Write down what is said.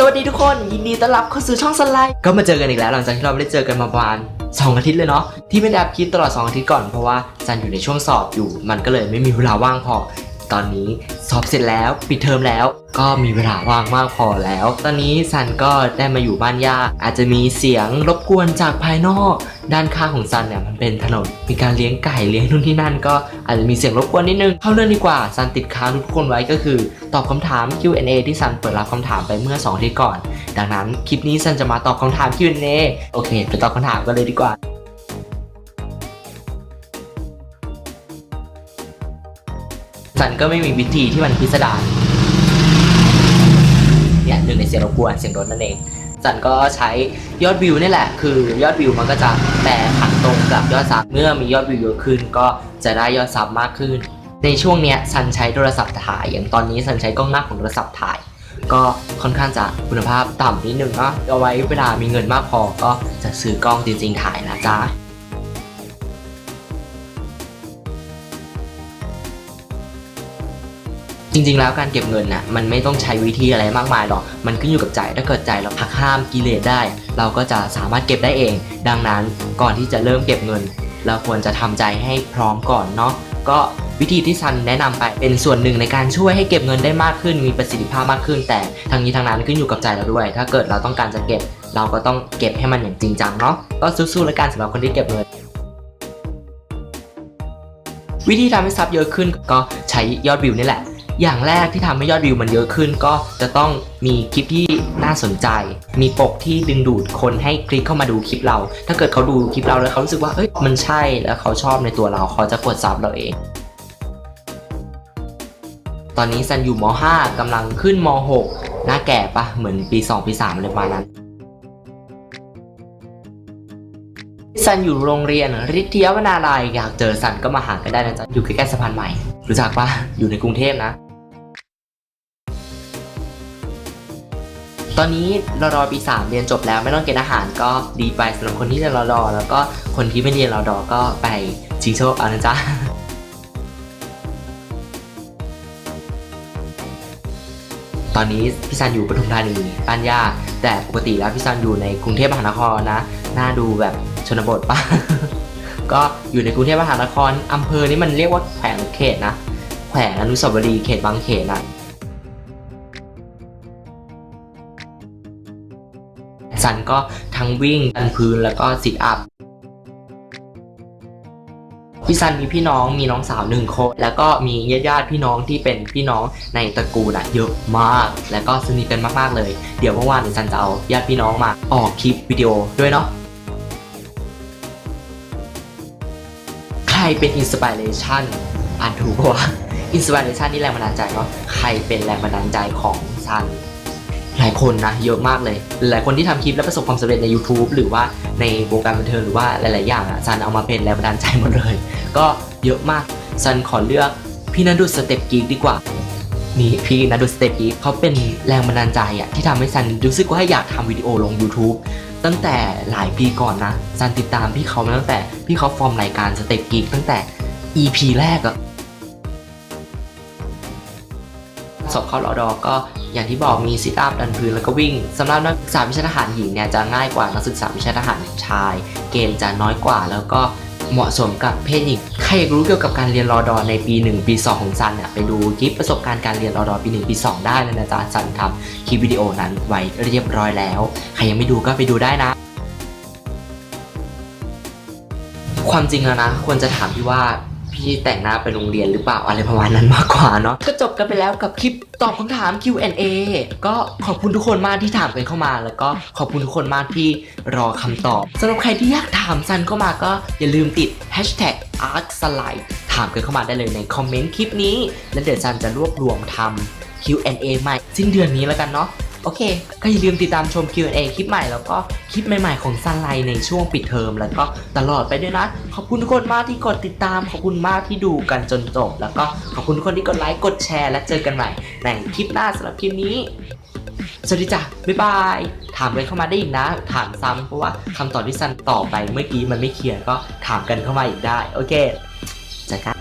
สวัสดีทุกคนยินดีต้อนรับเข้าสู่ช่องสไลด์ก็มาเจอกันอีกแล้วหลังจากที่เราไม่ได้เจอกันมาประมาณ2อาทิตย์เลยเนาะที่ไม่ได้อัพคลิปตลอด 2 อาทิตย์ก่อนเพราะว่าจันอยู่ในช่วงสอบอยู่ มันก็เลยไม่มีเวลาว่างพอ ตอนนี้สอบเสร็จแล้ว ปิดเทอมแล้ว ก็มีเวลาว่างมากพอแล้ว ตอนนี้ซันก็ได้มาอยู่บ้านย่าอาจจะมีเสียงรบกวนจากภายนอก ด้านข้างของซันเนี่ยมันเป็นถนนมีการเลี้ยงไก่เลี้ยงนู่นที่นั่น ก็อาจจะมีเสียงรบกวนนิดนึงเข้าเรื่องดีกว่าซันติดค้างทุกคนไว้ก็คือ ตอบคำถาม Q&A ที่ซันเปิดรับคำถามไปเมื่อ2อาทิตย์ก่อน ดังนั้นคลิปนี้ซันจะมาตอบคำถาม Q&A โอเคไปตอบคำถามกันเลยดีกว่าซันก็ไม่มีวิธีที่มันพิสดาร เนี่ยหนึ่งในเสียงรบกวนเสียงรถนั่นเองซันก็ใช้ยอดวิวนี่แหละ คือยอดวิวมันก็จะแปรผันตรงกับยอดซับเมื่อมียอดวิวเยอะขึ้น ก็จะได้ยอดซับมากขึ้น ในช่วงเนี้ยซันใช้โทรศัพท์ถ่าย อย่างตอนนี้ซันใช้กล้องหน้าของโทรศัพท์ถ่าย ก็ค่อนข้างจะคุณภาพต่ำนิดนึงเนาะเอาไว้เวลามีเงินมากพอก็จะซื้อกล้องจริง ๆ ถ่ายนะจ๊ะ จริงๆ แล้วการเก็บเงินน่ะมันไม่ต้องใช้วิธีอะไรมากมายหรอก มันขึ้นอยู่กับใจ ถ้าเกิดใจเราหักห้ามกิเลสได้ เราก็จะสามารถเก็บได้เอง ดังนั้นก่อนที่จะเริ่มเก็บเงิน เราควรจะทำใจให้พร้อมก่อนเนาะ ก็วิธีที่ซันแนะนำไปเป็นส่วนหนึ่งในการช่วยให้เก็บเงินได้มากขึ้น มีประสิทธิภาพมากขึ้น แต่ทางนี้ทางนั้นขึ้นอยู่กับใจเราด้วย ถ้าเกิดเราต้องการจะเก็บ เราก็ต้องเก็บให้มันอย่างจริงจังเนาะ ก็สู้ๆแล้วกันสำหรับคนที่เก็บเงินวิธีทำให้ซับเยอะขึ้นก็ใช้ยอดวิวนี่แหละ อย่างแรกที่ทำให้ยอดวิวมันเยอะขึ้น ก็จะต้องมีคลิปที่น่าสนใจ มีปกที่ดึงดูดคนให้คลิกเข้ามาดูคลิปเรา ถ้าเกิดเขาดูคลิปเราแล้วเขารู้สึกว่าเอ้ยมันใช่แล้วเขาชอบในตัวเราเขาจะกดซับเราเองตอนนี้ซันอยู่ม .5 กำลังขึ้นม .6 หน้าแก่ปะเหมือนปี 2 ปี3อะไรประมาณนั้น ซันอยู่โรงเรียนริทยาวนาลัยอยากเจอซันก็มาหากันได้นะจ๊ะ อยู่ใกล้ๆสะพานใหม่ รู้จักปะอยู่ในกรุงเทพนะ ตอนนี้รอรอปี 3 เรียนจบแล้วไม่ต้องเกณฑ์อาหารก็ดีไปสำหรับคนที่เรียนรอรอแล้วก็คนที่ไม่เรียนรอดอก็ไปชิงโชคเอานะจ๊ะตอนนี้พี่ซันอยู่ปทุมธานีบ้านย่าแต่ปกติแล้วพี่ซันอยู่ในกรุงเทพมหานครนะน่าดูแบบชนบทปะก็อยู่ในกรุงเทพมหานครอำเภอนี้มันเรียกว่าแขวงหรือเขตนะ แขวงอนุสาวรีย์เขตบางเขนนะ ซันก็ทั้งวิ่งดันพื้นแล้วก็ซิทอัพพี่ซันมีพี่น้องมีน้องสาวหนึ่งคนแล้วก็มีญาติญาติพี่น้องที่เป็นพี่น้องในตระกูลอะเยอะมาก แล้วก็สนิทกันมากๆเลย เดี๋ยวว่างๆเดี๋ยวซันจะเอาญาติพี่น้องมาออกคลิปวิดีโอด้วยเนาะใครเป็นอินสปิเรชันอ่านถูกปะวะอินสปิเรชันนี่แรงบันดาลใจเนาะใครเป็นแรงบันดาลใจของซัน หลายคนนะเยอะมากเลย หลายคนที่ทำคลิปแล้วประสบความสำเร็จใน YouTube หรือว่าในวงการบันเทิงหรือว่าหลาย ๆ อย่างอะซันเอามาเป็นแรงบันดาลใจหมดเลย ก็เยอะมากซันขอเลือกพี่นันดุสเต็ปกีกดีกว่านี่พี่นันดุสเต็ปกีกเขาเป็นแรงบันดาลใจอะที่ทำให้ซันรู้สึกว่าอยากทำวิดีโอลง YouTube ตั้งแต่หลายปีก่อนนะซันติดตามพี่เขามาตั้งแต่พี่เขาฟอร์มรายการสเต็ปกีกตั้งแต่ EP แรกอะ บเข้ารอดอก็อย่างที่บอกมีซิทอัพดันพื้นแล้วก็วิ่งสำหรับนักศึกษาวิชาทหารหญิงเนี่ยจะง่ายกว่านักศึกษาวิชาทหารชาย เกณฑ์จะน้อยกว่าแล้วก็เหมาะสมกับเพศหญิง ใครอยากรู้เกี่ยวกับการเรียนรอดอในปี 1 ปี 2 ของซันเนี่ยไปดูคลิปประสบการณ์การเรียนรอดอปี 1 ปี 2 ได้เลยนะจ๊ะซันทำคลิปวิดีโอนั้นไว้เรียบร้อยแล้ว ใครยังไม่ดูก็ไปดูได้นะ ความจริงแล้วนะควรจะถามพี่ว่า พี่แต่งหน้าไปโรงเรียนหรือเปล่าอะไรประมาณนั้นมากกว่าเนาะก็จบกันไปแล้วกับคลิปตอบคำถาม Q&A ก็ขอบคุณทุกคนมากที่ถามกันเข้ามา แล้วก็ขอบคุณทุกคนมากที่รอคำตอบสำหรับใครที่อยากถามซันเข้ามาก็อย่าลืมติด hashtag artslide ถามกันเข้ามาได้เลยในคอมเมนต์คลิปนี้ แล้วเดี๋ยวซันจะรวบรวมทำ Q&A ใหม่สิ้นเดือนนี้แล้วกันเนาะ โอเค ก็อย่าลืมติดตามชม Q&A คลิปใหม่แล้วก็คลิปใหม่ๆของซันไลในช่วงปิดเทอมแล้วก็ตลอดไปด้วยนะ ขอบคุณทุกคนมากที่กดติดตาม ขอบคุณมากที่ดูกันจนจบ แล้วก็ขอบคุณทุกคนที่กดไลค์กดแชร์ และเจอกันใหม่ในคลิปหน้าสำหรับคลิปนี้ สวัสดีจ้ะบ๊ายบาย ถามกันเข้ามาได้อีกนะ ถามซ้ำเพราะว่าคำตอบที่ซันตอบไปเมื่อกี้มันไม่เคลียร์ก็ถามกันเข้ามาอีกได้ โอเคเจอกัน